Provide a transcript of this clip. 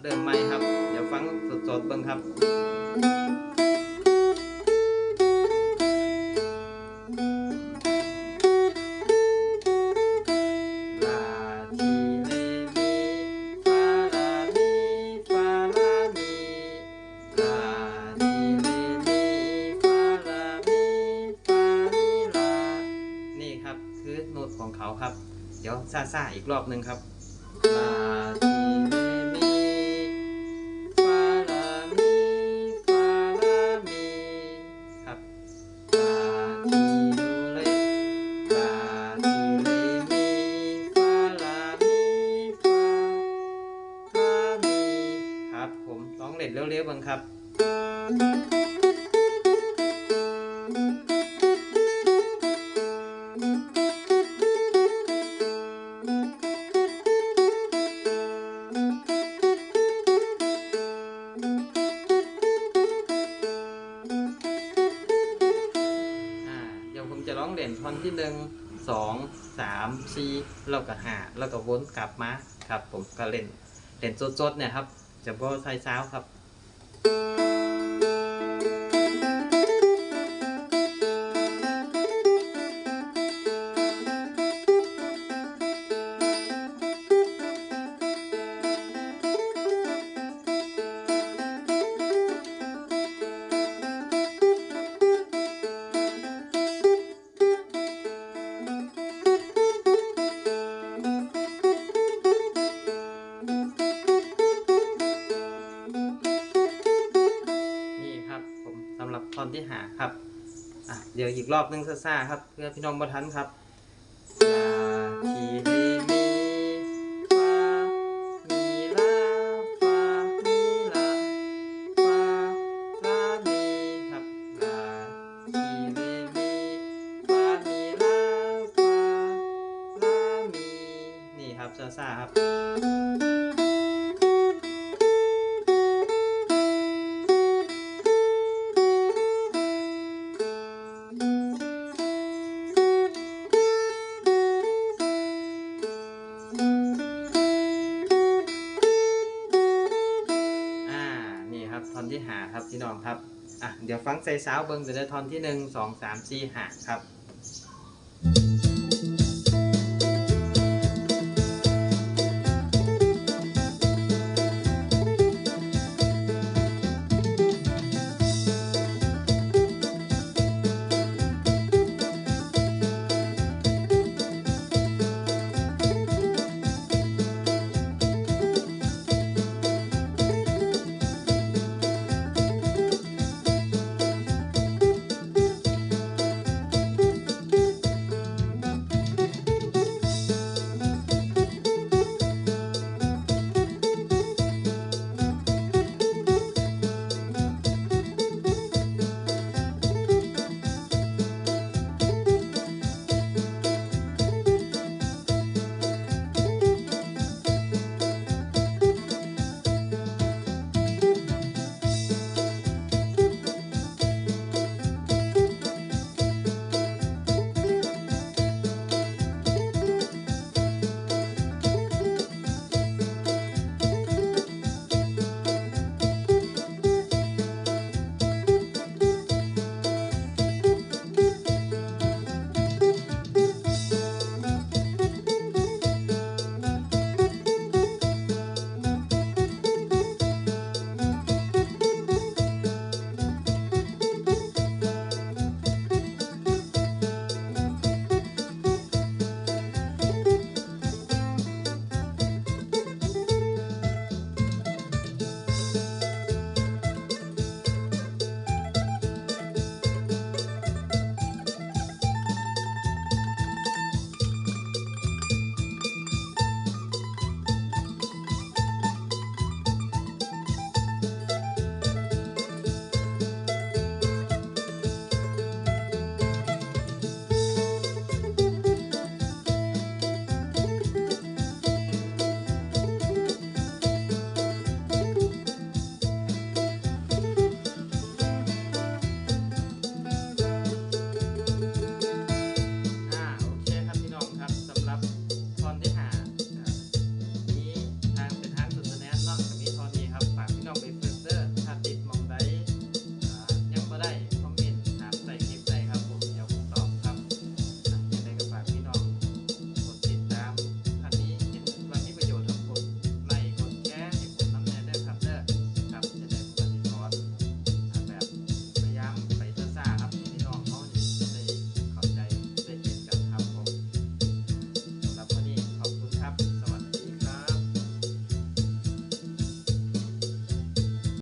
เริ่มใหม่ครับ เดี๋ยวฟังสดๆเบิ่งครับลาทีเลมีฟาลามีฟาลามีลาทีเลมีฟาลามีฟามีลานี่ครับคือโน้ตของเขาครับ เดี๋ยวซาซาๆอีกรอบหนึ่งครับ ผมร้องเล่นเร็วๆบ้างครับอ่าเดี๋ยวผมจะร้องเด่นท่อนที่หนึ่งสองสามสี่แล้วก็หาแล้วก็วนกลับมาครับ ผมก็เล่นเล่นสดๆเนี่ยครับ จะบ่ใส่ซาวครับ สำหรับท่อนที่หาครับอะเดี๋ยวอีกรอบนึงซ่าๆครับ เพื่อพี่น้องบทันครับ ท่อนที่หาครับพี่น้องครับอะเดี๋ยวฟังใส่สาวเบิ้งเดี๋ยวท่อนที่หนึ่งสองสามสี่หาครับ